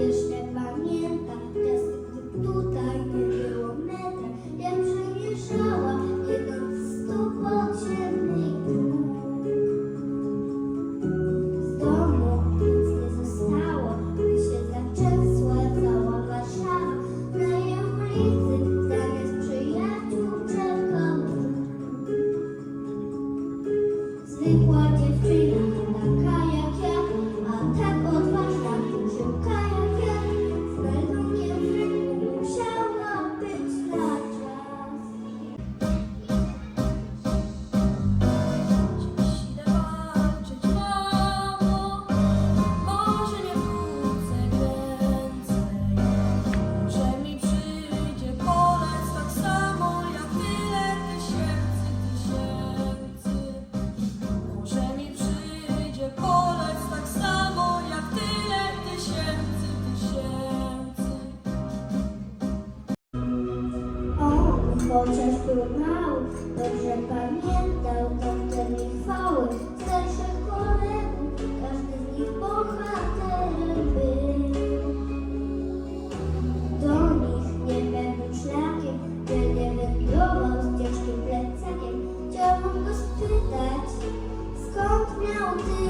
jeszcze pamiętam czasy, gdy tutaj Chociaż był mały, dobrze pamiętał tamten ich chwały. Starszych kolegów, każdy z nich bohaterem był. Do nich nie będę szlakiem, by nie wędrował z ciężkim plecakiem. Chciałbym go spytać, skąd miał ty